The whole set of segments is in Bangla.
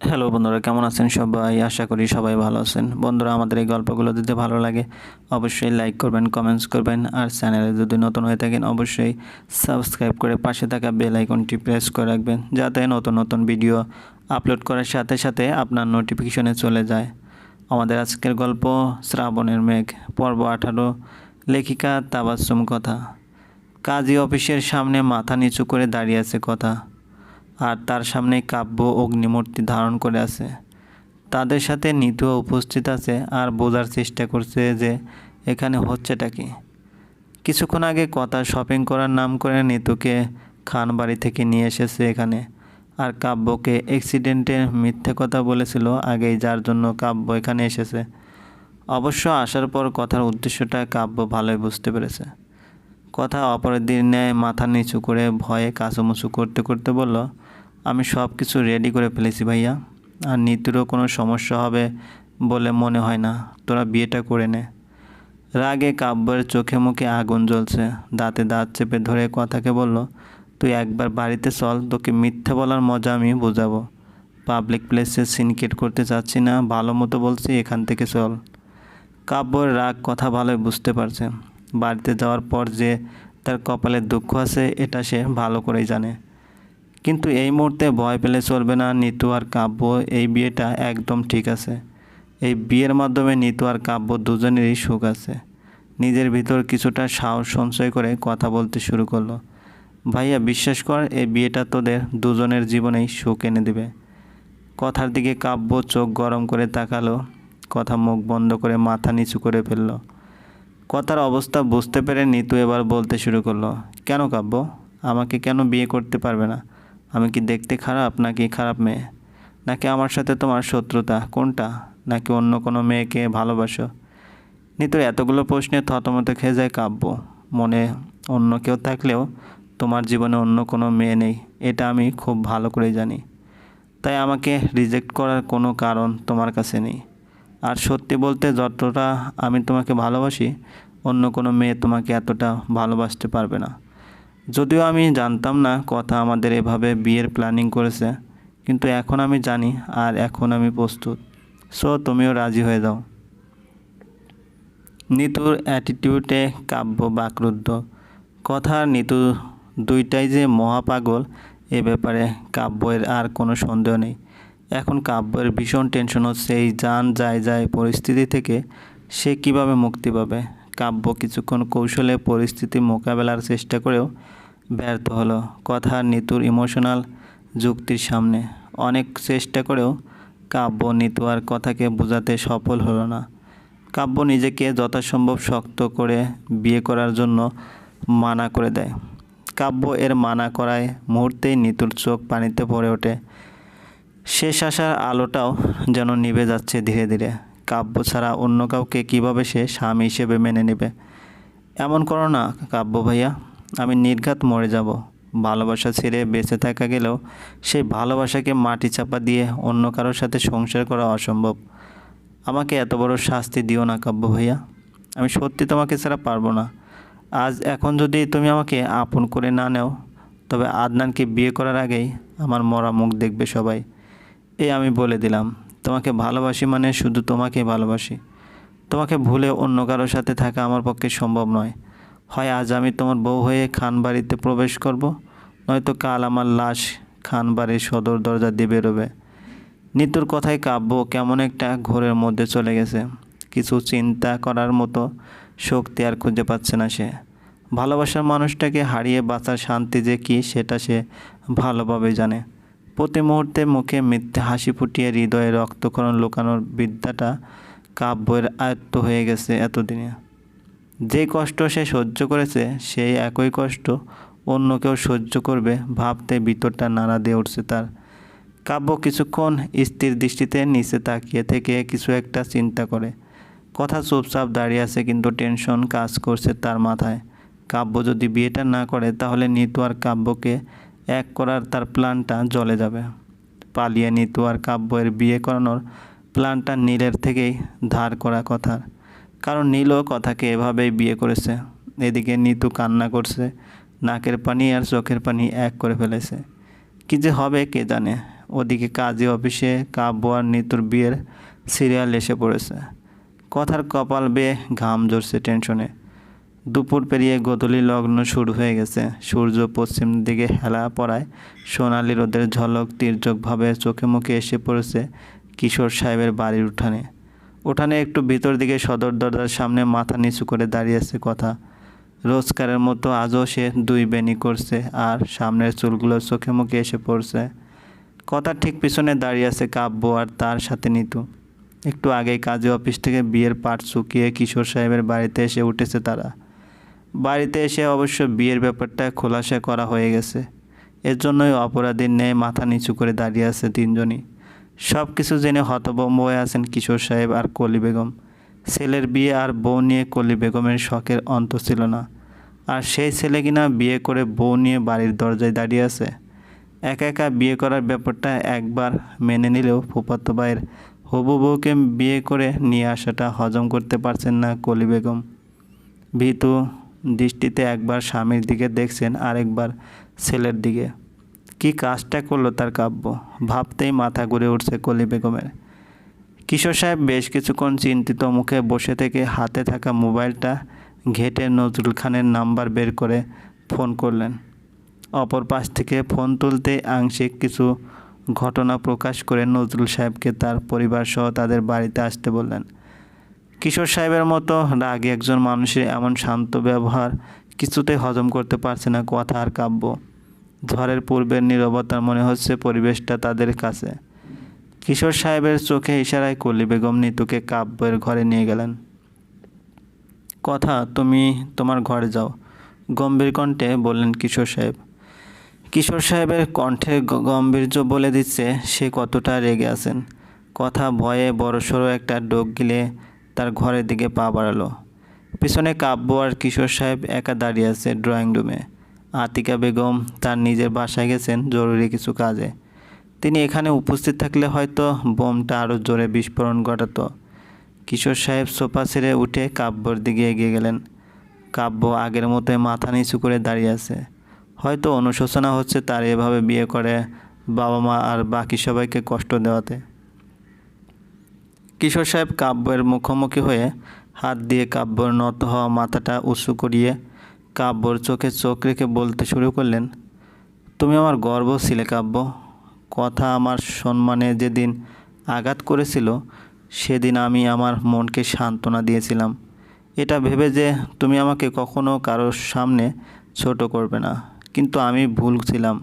হ্যালো বন্ধুরা, কেমন আছেন সবাই? আশা করি সবাই ভালো আছেন। বন্ধুরা, আমাদের এই গল্পগুলো যদি ভালো লাগে, অবশ্যই লাইক করবেন কমেন্টস করবেন, আর চ্যানেলে যদি নতুন হয়ে থাকেন, অবশ্যই সাবস্ক্রাইব করে পাশে থাকা বেল আইকনটি প্রেস করে রাখবেন, যাতে নতুন নতুন ভিডিও আপলোড করার সাথে সাথে আপনার নোটিফিকেশনে চলে যায়। আমাদের আজকের গল্প, শ্রাবণের মেঘ, পর্ব আঠারো, লেখিকা তাবাসুম কথা। কাজী অফিসের সামনে মাথা নিচু করে দাঁড়িয়ে আছে কথা। আর তার সামনে কাব্য অগ্নিমূর্তি ধারণ করে আছে। তাদের সাথে নিতুও উপস্থিত আছে আর বোঝার চেষ্টা করছে যে এখানে হচ্ছেটা কি। কিছুক্ষণ আগে কথা শপিং করার নাম করে নিতুকে খান বাড়ি থেকে নিয়ে এসেছে এখানে আর কাব্যকে অ্যাক্সিডেন্টে মিথ্যে কথা বলেছিল আগেই, যার জন্য কাব্য এখানে এসেছে। অবশ্য আসার পর কথার উদ্দেশ্যটা কাব্য ভালোই বুঝতে পেরেছে। কথা অপরের দিন ন্যায় মাথা নিচু করে ভয়ে কাঁচুমুচু করতে করতে বলল আমি সব কিছু রেডি করে ফেলেছি ভাইয়া। আর নিতুরও কোনো সমস্যা হবে বলে মনে হয় না। তোরা বিয়েটা করে নে। রাগে কাব্যের চোখে মুখে আগুন জ্বলছে। দাঁতে দাঁত চেপে ধরে কথাকে বলল, তুই একবার বাড়িতে চল, তোকে মিথ্যে বলার মজা আমি বোঝাবো। পাবলিক প্লেসে সিনকেট করতে চাচ্ছি না, ভালো মতো বলছি এখান থেকে চল। কাব্যর রাগ কথা ভালোই বুঝতে পারছে। বাড়িতে যাওয়ার পর যে তার কপালে দুঃখ আছে, এটা সে ভালো করেই জানে। কিন্তু এই মুহূর্তে ভয় পেলে চলবে না নিতু আর কাব্য। এই বিয়েটা একদম ঠিক আছে। এই বিয়ের মাধ্যমে নিতু আর কাব্য দুজনেরই সুখ আছে। নিজের ভিতর কিছুটা সাহস সঞ্চয় করে কথা বলতে শুরু করল। ভাইয়া, বিশ্বাস কর, এই বিয়েটা তোদের দুজনের জীবনেই সুখ এনে দেবে। কথার দিকে কাব্য চোখ গরম করে তাকালো, কথা মুখ বন্ধ করে মাথা নিচু করে ফেলল। কথার অবস্থা বুঝতে পেরে নিতু এবার বলতে শুরু করল, কেন কাব্য? আমাকে কেন বিয়ে করতে পারবে না? আমি কি দেখতে খারাপ নাকি খারাপ মেয়ে? নাকি আমার সাথে তোমার শত্রুতা? কোনটা? নাকি অন্য কোনো মেয়েকে ভালোবাসো? নিতুর এতগুলো প্রশ্নে থতমত খেয়ে যায় কাব্য। মনে অন্য কেউ থাকলেও তোমার জীবনে অন্য কোনো মেয়ে নেই, এটা আমি খুব ভালো করে জানি। তাই আমাকে রিজেক্ট করার কোনো কারণ তোমার কাছে নেই। আর সত্যি বলতে যতটা আমি তোমাকে ভালোবাসি, অন্য কোনো মেয়ে তোমাকে এতটা ভালোবাসতে পারবে না। যদিও আমি জানতাম না কথা আমাদের এভাবে বিয়ের প্ল্যানিং করেছে, কিন্তু এখন আমি জানি আর এখন আমি প্রস্তুত। সো তুমিও রাজি হয়ে যাও। নিতুর অ্যাটিটিউডে কাব্য বাকরুদ্ধ। কথা নিতু দুইটাই যে মহাপাগল এ ব্যাপারে কাব্যের আর কোনো সন্দেহ নেই। এখন কাব্যের ভীষণ টেনশন হচ্ছে এই যান যায় যায় পরিস্থিতি থেকে, সে কীভাবে মুক্তি পাবে? কাব্য কিছুক্ষণ কৌশলে পরিস্থিতি মোকাবেলার চেষ্টা করেও ব্যর্থ হলো। কথা নিতুর ইমোশনাল যুক্তির সামনে। অনেক চেষ্টা করেও কাব্য নিতু আর কথাকে বোঝাতে সফল হলো না। কাব্য নিজেকে যথাসম্ভব শক্ত করে বিয়ে করার জন্য মানা করে দেয়। কাব্য এর মানা করায় মুহূর্তেই নিতুর চোখ পানিতে ভরে ওঠে। শেষ আসার আলোটাও যেন নিভে যাচ্ছে ধীরে ধীরে। কাব্য ছাড়া অন্য কাউকে কীভাবে সে স্বামী হিসেবে মেনে নেবে? এমন করো না, কাব্য ভাইয়া। আমি নির্ঘাত মরে যাব। ভালোবাসা ছেড়ে বেঁচে থাকা গেলেও সেই ভালোবাসাকে মাটি চাপা দিয়ে অন্য কারোর সাথে সংসার করা অসম্ভব। আমাকে এত বড় শাস্তি দিও না কাব্য ভাইয়া। আমি সত্যি তোমাকে ছাড়া পারব না। আজ এখন যদি তুমি আমাকে আপন করে না নেও, তবে আদনানকে বিয়ে করার আগেই আমার মরা মুখ দেখবে সবাই। এই আমি বলে দিলাম, তোমাকে ভালোবাসি মানে শুধু তোমাকেই ভালোবাসি। তোমাকে ভুলে অন্য কারোর সাথে থাকা আমার পক্ষে সম্ভব নয়। হয় আজ আমি তোমার বউ হয়ে খান বাড়িতে প্রবেশ করব, নয়তো কাল আমার লাশ খান বাড়ির সদর দরজা দিয়ে বেরোবে। নিতুর কথায় কাব্য কেমন একটা ঘোরের মধ্যে চলে গেছে। কিছু চিন্তা করার মতো শক্তি আর খুঁজে পাচ্ছে না সে। ভালোবাসার মানুষটাকে হারিয়ে বাঁচার শান্তি যে কী, সেটা সে ভালোভাবে জানে। প্রতি মুহূর্তে মুখে মিথ্যে হাসি ফুটিয়ে হৃদয়ে রক্তক্ষরণ লুকানোর বিদ্যাটা কাব্যের আয়ত্ত হয়ে গেছে এতদিনে। যে কষ্ট সে সহ্য করেছে, সেই একই কষ্ট অন্য কেউ সহ্য করবে ভাবতে ভিতরটা নাড়া দিয়ে উঠছে তার। কাব্য কিছুক্ষণ স্থির দৃষ্টিতে নিচে তাকিয়ে থেকে কিছু একটা চিন্তা করে। কথা চুপচাপ দাঁড়িয়ে আছে কিন্তু টেনশন কাজ করছে তার মাথায়। কাব্য যদি বিয়েটা না করে, তাহলে নিতু আর কাব্যকে এক করার তার প্ল্যানটা জ্বলে যাবে। পালিয়ে নিতু আর কাব্যের বিয়ে করানোর প্ল্যানটা নীলের থেকেই ধার করা কথা কারণ নীলও কথাকে এভাবেই বিয়ে করেছে। এদিকে নিতু কান্না করছে, নাকের পানি আর চোখের পানি এক করে ফেলেছে। কী যে হবে কে জানে? ওদিকে কাজী অফিসে কাব্য আর নিতুর বিয়ের সিরিয়াল এসে পড়েছে। কথার কপাল বেয়ে ঘাম ঝরছে টেনশনে। দুপুর পেরিয়ে গোধূলি লগ্ন শুরু হয়ে গেছে। সূর্য পশ্চিম দিকে হেলা পড়ায় সোনালি রোদের ঝলক তীর্যকভাবে চোখে মুখে এসে পড়েছে কিশোর সাহেবের বাড়ির উঠানে। উঠানে একটু ভিতর দিকে সদর দরজার সামনে মাথা নিচু করে দাঁড়িয়ে আছে কথা। রোজকারের মতো আজও সে দুই বেনি করছে আর সামনের চুলগুলো চোখে মুখে এসে পড়ছে। কথা ঠিক পিছনে দাঁড়িয়ে আছে কাব্য আর তার সাথে নিতু। একটু আগেই কাজে অফিস থেকে বিয়ের পাট চুকিয়ে কিশোর সাহেবের বাড়িতে এসে উঠেছে তারা। বাড়িতে এসে অবশ্য বিয়ের ব্যাপারটা খোলাসা করা হয়ে গেছে। এর জন্যই অপরাধীর ন্যায় মাথা নিচু করে দাঁড়িয়ে আছে তিনজনই। সব কিছু জেনে হতভম্ব হয়ে আছেন কিশোর সাহেব আর কলি বেগম। ছেলের বিয়ে আর বউ নিয়ে কলি বেগমের শখের অন্ত ছিল না। আর সেই ছেলে কিনা বিয়ে করে বউ নিয়ে বাড়ির দরজায় দাঁড়িয়ে আছে। একা একা বিয়ে করার ব্যাপারটা একবার মেনে নিলেও ফুফাতো ভাইয়ের হবু বউকে বিয়ে করে নিয়ে আসাটা হজম করতে পারছেন না কলি বেগম। ভীতু দৃষ্টিতে একবার স্বামীর দিকে দেখছেন আরেকবার ছেলের দিকে। কি কাজটা করল তার কাব্য? ভাবতেই মাথা ঘুরে উঠছে কলি বেগমের। কিশোর সাহেব বেশ কিছুক্ষণ চিন্তিত মুখে বসে থেকে হাতে থাকা মোবাইলটা ঘেটে নজরুল খানের নাম্বার বের করে ফোন করলেন। অপর পাশ থেকে ফোন তুলতে আংশিক কিছু ঘটনা প্রকাশ করে নজরুল সাহেবকে তার পরিবার সহ তাদের বাড়িতে আসতে বললেন। কিশোর সাহেবের মতো রাগে একজন মানুষের এমন শান্ত ব্যবহার কিছুতেই হজম করতে পারছে না কথা আর কাব্য। ঝড়ের পূর্বের নীরবতার মনে হচ্ছে পরিবেশটা তাদের কাছে। কিশোর সাহেবের চোখে ইশারায় কলি বেগম নিতুকে কাব্যের ঘরে নিয়ে গেলেন। কথা, তুমি তোমার ঘরে যাও। গম্ভীর কণ্ঠে বললেন কিশোর সাহেব। কিশোর সাহেবের কণ্ঠে গাম্ভীর্য বলে দিচ্ছে সে কতটা রেগে আছেন। কথা ভয়ে বড়সড় একটা ডোক গিলে তার ঘরের দিকে পা বাড়ালো। পিছনে কাব্য আর কিশোর সাহেব একা দাঁড়িয়ে আছে ড্রয়িং রুমে। আতিকা বেগম তার নিজের বাসায় গেছেন জরুরি কিছু কাজে। তিনি এখানে উপস্থিত থাকলে হয়তো বোমটা আরও জোরে বিস্ফোরণ ঘটাতো। কিশোর সাহেব সোফা ছেড়ে উঠে কাব্যর দিকে এগিয়ে গেলেন। কাব্য আগের মতোই মাথা নিচু করে দাঁড়িয়ে আছে। হয়তো অনুশোচনা হচ্ছে তার এভাবে বিয়ে করে বাবা মা আর বাকি সবাইকে কষ্ট দেওয়াতে। কিশোর সাহেব কাব্যের মুখোমুখি হয়ে হাত দিয়ে কাব্যর নত হওয়া মাথাটা উঁচু করিয়ে কাব্যর চোখে চোখ রেখে বলতে শুরু করলেন, তুমি আমার গর্ব ছিলে কাব্য। কথা আমার সম্মানে যেদিন আঘাত করেছিল, সেদিন আমি আমার মনকে সান্ত্বনা দিয়েছিলাম। এটা ভেবে যে তুমি আমাকে কখনো কারোর সামনে ছোট করবে না। কিন্তু আমি ভুল ছিলাম।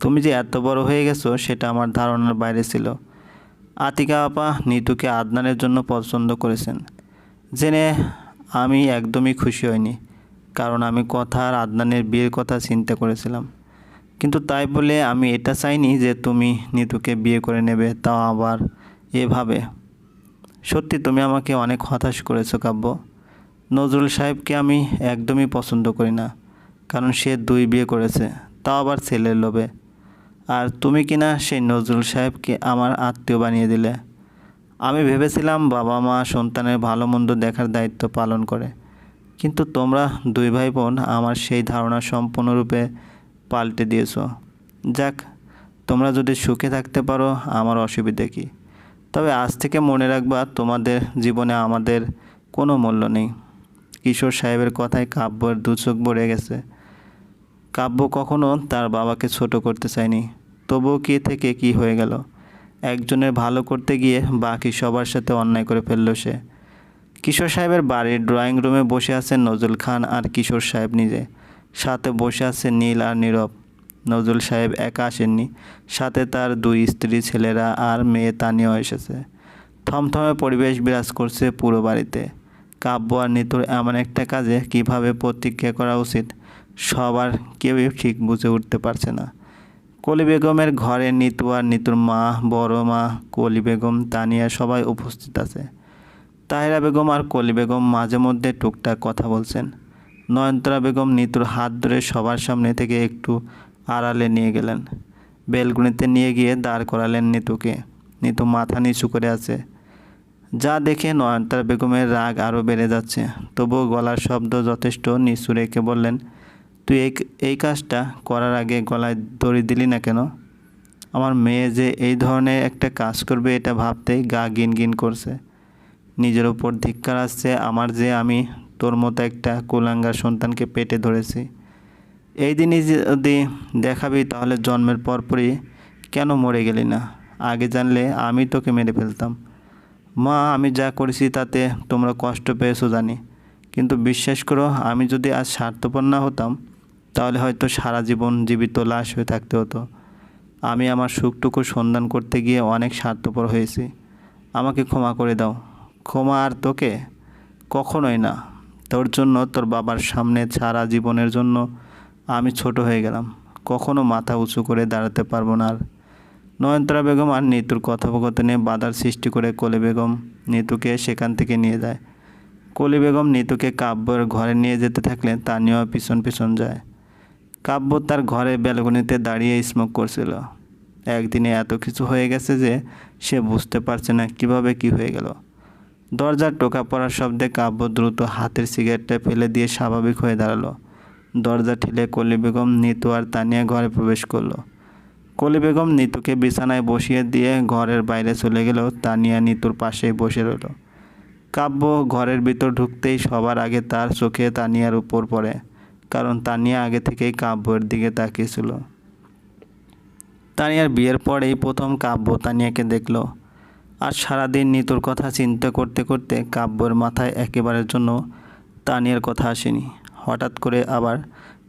তুমি যে এত বড় হয়ে গেছো, সেটা আমার ধারণার বাইরে ছিল। আতিকা আপা নিতুকে আদনানের জন্য পছন্দ করেছেন। জেনে আমি একদমই খুশি হইনি। কারণ আমি কথা আর আদনানের বিয়ের কথা চিন্তা করেছিলাম। কিন্তু তাই বলে আমি এটা চাইনি যে তুমি নিতুকে বিয়ে করে নেবে, তাও আবার এভাবে। সত্যি তুমি আমাকে অনেক হতাশ করেছ কাব্য। নজরুল সাহেবকে আমি একদমই পছন্দ করি না, কারণ সে দুই বিয়ে করেছে, তাও আবার ছেলের লোভে। আর তুমি কিনা সেই নজরুল সাহেবকে আমার আত্মীয় বানিয়ে দিলে? আমি ভেবেছিলাম বাবা মা সন্তানের ভালো মন্দ দেখার দায়িত্ব পালন করে কিন্তু তোমরা দুই ভাই বোন আমার সেই ধারণা সম্পূর্ণরূপে পাল্টে দিয়েছ। যাক, তোমরা যদি সুখে থাকতে পারো, আমার অসুবিধে কী? তবে আজ থেকে মনে রাখবা, তোমাদের জীবনে আমাদের কোনো মূল্য নেই। কিশোর সাহেবের কথায় কাব্যর দু চোখ ভরে গেছে। কাব্য কখনো তার বাবাকে ছোট করতে চায়নি। তবুও কে থেকে কি হয়ে গেল? একজনের ভালো করতে গিয়ে বাকি সবার সাথে অন্যায় করে ফেলল সে। কিশোর সাহেবের বাড়ির ড্রয়িং রুমে বসে আছেন নজরুল খান আর কিশোর সাহেব নিজে। সাথে বসে আছে নীল আর নীরব। নজরুল সাহেব একা আসেননি। সাথে তার দুই স্ত্রী, ছেলেরা আর মেয়ে তানিও এসেছে। থমথমে পরিবেশ বিরাজ করছে পুরো বাড়িতে। কাব্য আর নিতুর এমন একটা কাজে কীভাবে প্রতিক্রিয়া করা উচিত, সবার কেউই ঠিক বুঝে উঠতে পারছে না। কলি বেগমের ঘরে নিতু আর নিতুর মা, বড় মা, কলি বেগম, তানিয়া সবাই উপস্থিত আছে। তাহেরা বেগম আর কলি বেগম মাঝে মধ্যে টুকটাক কথা বলছেন। নয়নতারা বেগম নিতুর হাত ধরে সবার সামনে থেকে একটু আড়ালে নিয়ে গেলেন। বেলগুনিতে নিয়ে গিয়ে দাঁড় করালেন নিতুকে। নিতু মাথা নিচু করে আছে। যা দেখে নয়নতারা বেগমের রাগ আরও বেড়ে যাচ্ছে। তবুও গলার শব্দ যথেষ্ট নিচু রেখে বললেন, তুই এই এই কাজটা করার আগে গলায় দড়ি দিলি না কেন? আমার মেয়ে যে এই ধরনের একটা কাজ করবে এটা ভাবতেই গা গিন গিন করছে। নিজের ওপর ধিক্কার আসছে আমার যে আমি তোর মতো একটা কুলাঙ্গার সন্তানকে পেটে ধরেছি। এই দিনই যদি দেখাবি, তাহলে জন্মের পরপরই কেন মরে গেলি না? আগে জানলে আমি তোকে মেরে ফেলতাম। মা, আমি যা করেছি তাতে তোমরা কষ্ট পেয়েছ জানি। কিন্তু বিশ্বাস করো, আমি যদি আজ স্বার্থপর না হতাম, তাহলে হয়তো সারা জীবন জীবিত লাশ হয়ে থাকতে হতো। আমি আমার সুখটুকু সন্ধান করতে গিয়ে অনেক স্বার্থপর হয়েছি। আমাকে ক্ষমা করে দাও। ক্ষমা আর তোকে কখনোই না। তোর জন্য তোর বাবার সামনে সারা জীবনের জন্য আমি ছোট হয়ে গেলাম। কখনো মাথা উঁচু করে দাঁড়াতে পারব না আর। নয়নতারা বেগম আর নিতুর কথোপকথনে বাধার সৃষ্টি করে কলি বেগম নিতুকে সেখান থেকে নিয়ে যায়। কলি বেগম নিতুকে কাব্যর ঘরে নিয়ে যেতে থাকলে তানিয়াও পিছন পিছন যায়। কাব্য তার ঘরে ব্যালকনিতে দাঁড়িয়ে স্মোক করছিল। একদিনে এত কিছু হয়ে গেছে যে সে বুঝতে পারছে না কীভাবে কি হয়ে গেল। দরজার টোকা পড়ার শব্দে কাব্য দ্রুত হাতের সিগারেটটা ফেলে দিয়ে স্বাভাবিক হয়ে দাঁড়াল। দরজা ঠেলে কলি বেগম, নিতু আর তানিয়া ঘরে প্রবেশ করল। কলি বেগম নিতুকে বিছানায় বসিয়ে দিয়ে ঘরের বাইরে চলে গেল তানিয়া নিতুর পাশেই বসে রইল। কাব্য ঘরের ভিতর ঢুকতেই সবার আগে তার চোখে তানিয়ার উপর পড়ে, কারণ তানিয়া আগে থেকেই কাব্যের দিকে তাকিয়েছিল তানিয়ার বিয়ের পরেই প্রথম কাব্য তানিয়াকে দেখল। আর সারাদিন নিতুর কথা চিন্তা করতে করতে কাব্যর মাথায় একেবারের জন্য তানিয়ার কথা আসেনি। হঠাৎ করে আবার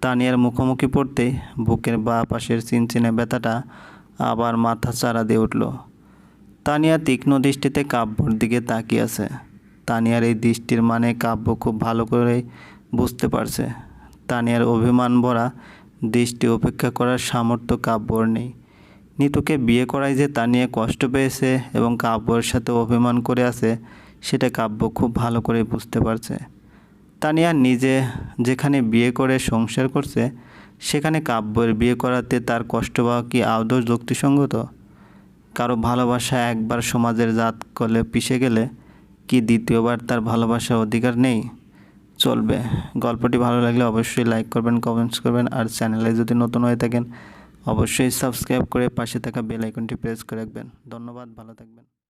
তানিয়ার মুখোমুখি পড়তে বুকের বা পাশের চিনচিনে ব্যথাটা আবার মাথা চারা দিয়ে উঠল। তানিয়া তীক্ষ্ণ দৃষ্টিতে কাব্যর দিকে তাকিয়ে আছে। তানিয়ার এই দৃষ্টির মানে কাব্য খুব ভালো করে বুঝতে পারছে। তানিয়ার অভিমান ভরা দৃষ্টি উপেক্ষা করার সামর্থ্য কাব্যর নেই। নিতুকে বিয়ে করায় যে তা নিয়ে কষ্ট পেয়েছে এবং কাব্যর সাথে অভিমান করে আছে, সেটা কাব্য খুব ভালো করে বুঝতে পারছে। তানিয়া নিজে যেখানে বিয়ে করে সংসার করছে, সেখানে কাব্যের বিয়ে করাতে তার কষ্ট পাওয়া কি আদৌ যুক্তিসঙ্গত? কারও ভালোবাসা একবার সমাজের জাত করলে পিষে গেলে কি দ্বিতীয়বার তার ভালোবাসার অধিকার নেই? চলবে। গল্পটি ভালো লাগলে অবশ্যই লাইক করবেন কমেন্টস করবেন, আর চ্যানেলে যদি নতুন হয়ে থাকেন অবশ্যই সাবস্ক্রাইব করে পাশে থাকা বেল আইকনটি প্রেস করে রাখবেন। ধন্যবাদ ভালো থাকবেন।